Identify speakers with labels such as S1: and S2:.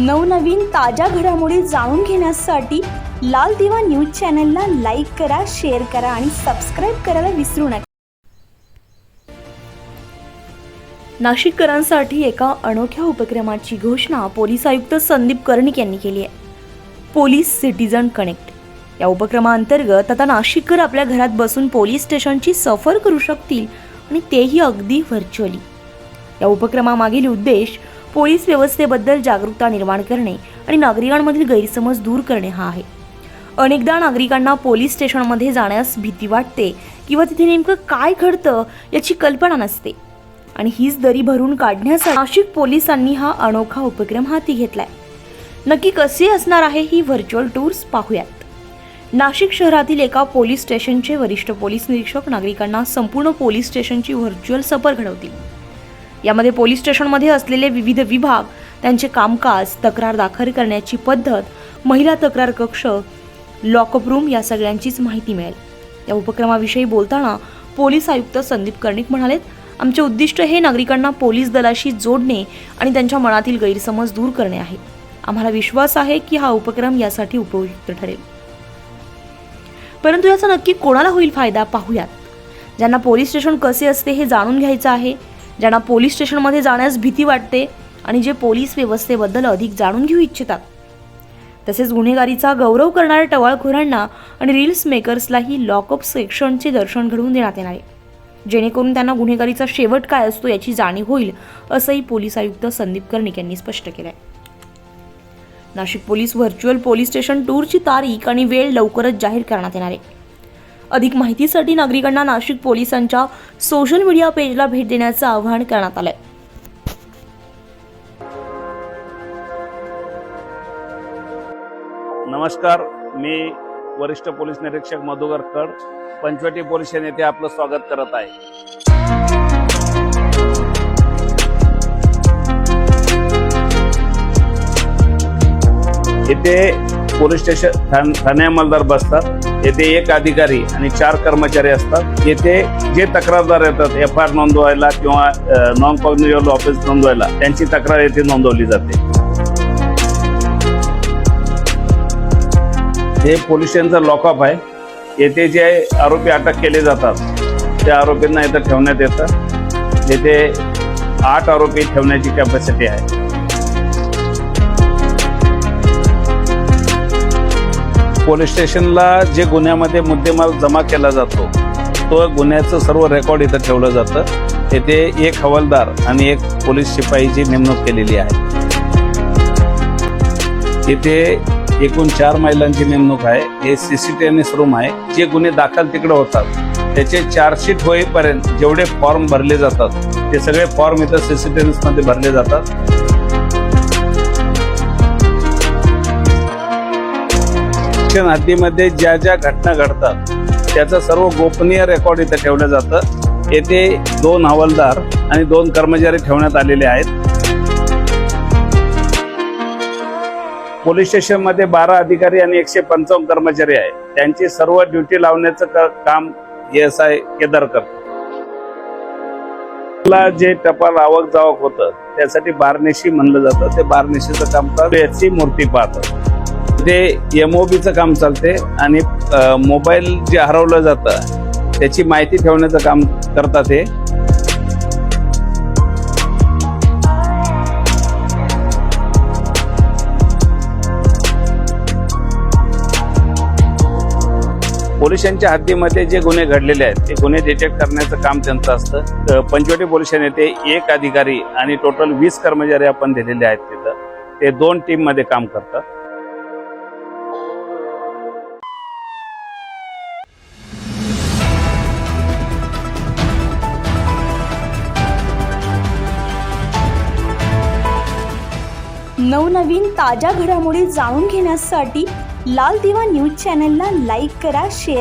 S1: नवनवीन ताज्या घडामोडी जाणून घेण्यासाठी लाल दिवा न्यूज चॅनलला लाईक करा शेअर करा आणि सबस्क्राईब करायला विसरू नका. नाशिककरांसाठी एका अनोख्या उपक्रमाची घोषणा पोलीस आयुक्त संदीप कर्णिक यांनी केली आहे. Police citizen connect. या उपक्रमाअंतर्गत आता नाशिककर आपल्या घरात बसून पोलीस स्टेशनची सफर करू शकतील आणि तेही अगदी व्हर्च्युअली. या उपक्रमामागील उद्देश पोलीस व्यवस्थेबद्दल जागरूकता निर्माण करणे आणि नागरिकांमधील गैरसमज दूर करणे हा आहे. अनेकदा नागरिकांना पोलीस स्टेशनमध्ये जाण्यास भीती वाटते किंवा तिथे नेमकं काय घडतं याची कल्पना नसते. आणि हीच दरी भरून काढण्यासाठी नाशिक पोलिसांनी हा अनोखा उपक्रम हाती घेतलाय. नक्की कसे असणार आहे ही व्हर्च्युअल टूर्स पाहूयात. नाशिक शहरातील एका पोलीस स्टेशनचे वरिष्ठ पोलीस निरीक्षक नागरिकांना संपूर्ण पोलीस स्टेशनची व्हर्च्युअल सफर घडवतील. यामध्ये पोलीस स्टेशनमध्ये असलेले विविध विभाग त्यांचे कामकाज तक्रार दाखल करण्याची पद्धत महिला तक्रार कक्ष लॉकअप रूम या सगळ्यांचीच माहिती मिळेल. या उपक्रमाविषयी बोलताना पोलीस आयुक्त संदीप कर्णिक म्हणालेत आमचे उद्दिष्ट हे नागरिकांना पोलीस दलाशी जोडणे आणि त्यांच्या मनातील गैरसमज दूर करणे आहे. आम्हाला विश्वास आहे की हा उपक्रम यासाठी उपयुक्त ठरेल. परंतु याचा नक्की कोणाला होईल फायदा पाहूयात. ज्यांना पोलीस स्टेशन कसे असते हे जाणून घ्यायचं आहे ज्यांना पोलीस स्टेशनमध्ये जाण्यास भीती वाटते आणि जे पोलीस व्यवस्थेबद्दल अधिक जाणून घेऊ इच्छितात. तसेच गुन्हेगारीचा गौरव करणाऱ्या टवाळखोरांना आणि रील्स मेकर्सलाही लॉकअप सेक्शनचे दर्शन घडवून देण्यात येणार आहे. जेणेकरून त्यांना गुन्हेगारीचा शेवट काय असतो याची जाणीव होईल असंही पोलीस आयुक्त संदीप कर्णिक यांनी स्पष्ट केलं आहे Nashik police virtual police station टूरची तारीख आणि वेळ लवकरच जाहीर करण्यात येणार आहे. अधिक माहितीसाठी नागरिकांना नाशिक पोलिसांच्या सोशल मीडिया पेजला भेट देण्याचं आवाहन करण्यात आलंय.
S2: नमस्कार मी वरिष्ठ पोलीस निरीक्षक मधुकर कड पंचवटी पोलीस स्टेशन येथे आपलं स्वागत करत आहे. येथे पोलीस स्टेशन ठाण- ठाणे अंमलदार बसतात. येथे एक अधिकारी आणि चार कर्मचारी असतात. येथे जे तक्रारदार येतात एफ आय आर नोंदवायला किंवा नॉन कॉग्निजेबल ऑफिस नोंदवायला त्यांची तक्रार येथे नोंदवली जाते. हे पोलीस स्टेशनचं लॉकअप आहे. येथे जे आरोपी अटक केले जातात त्या आरोपींना इथं ठेवण्यात येतं. येथे आठ आरोपी ठेवण्याची कॅपॅसिटी आहे. पोलीस स्टेशनला जे गुन्ह्यामध्ये मुद्देमाल जमा केला जातो तो गुन्ह्याचं सर्व रेकॉर्ड इथं ठेवलं जातं. येथे एक हवालदार आणि एक पोलीस शिपाईची नेमणूक केलेली आहे. इथे एकूण चार महिलांची नेमणूक आहे. हे सीसीटीएनएस रूम आहे. जे गुन्हे दाखल तिकडे होतात त्याचे चार्जशीट होईपर्यंत जेवढे फॉर्म भरले जातात ते सगळे फॉर्म इथं सीसीटीएनएसमध्ये भरले जातात. शिक्षण हद्दीमध्ये ज्या ज्या घटना घडतात त्याचं सर्व गोपनीय रेकॉर्ड इथं ठेवलं जातं. येथे दोन हवालदार आणि दोन कर्मचारी ठेवण्यात आलेले आहेत. पोलीस स्टेशनमध्ये बारा अधिकारी आणि एकशे पंचावन्न कर्मचारी आहे त्यांची सर्व ड्युटी लावण्याचं काम एस आय केदार करतो ला जे टपाल आवक जावक होतं त्यासाठी बारनेशी म्हणलं जातं. ते बारनेशीचं काम करत याची मूर्ती पाहतात. ते एमओबीचं काम चालते आणि मोबाईल जे हरवलं जातं त्याची माहिती ठेवण्याचं काम करतात हे. पोलिसांच्या हद्दीमध्ये जे गुन्हे घडलेले आहेत ते गुन्हे डिटेक्ट करण्याचं काम त्यांचं असतं. पंचवटी पोलिसांनी ते येथे एक अधिकारी आणि टोटल वीस कर्मचारी आपण दिलेले आहेत तिथं. ते दोन टीममध्ये काम करतात.
S1: नवनवीन ताज्या घडामोडी जाणून घेण्यासाठी लाल दिवा न्यूज चॅनलला लाईक करा शेअर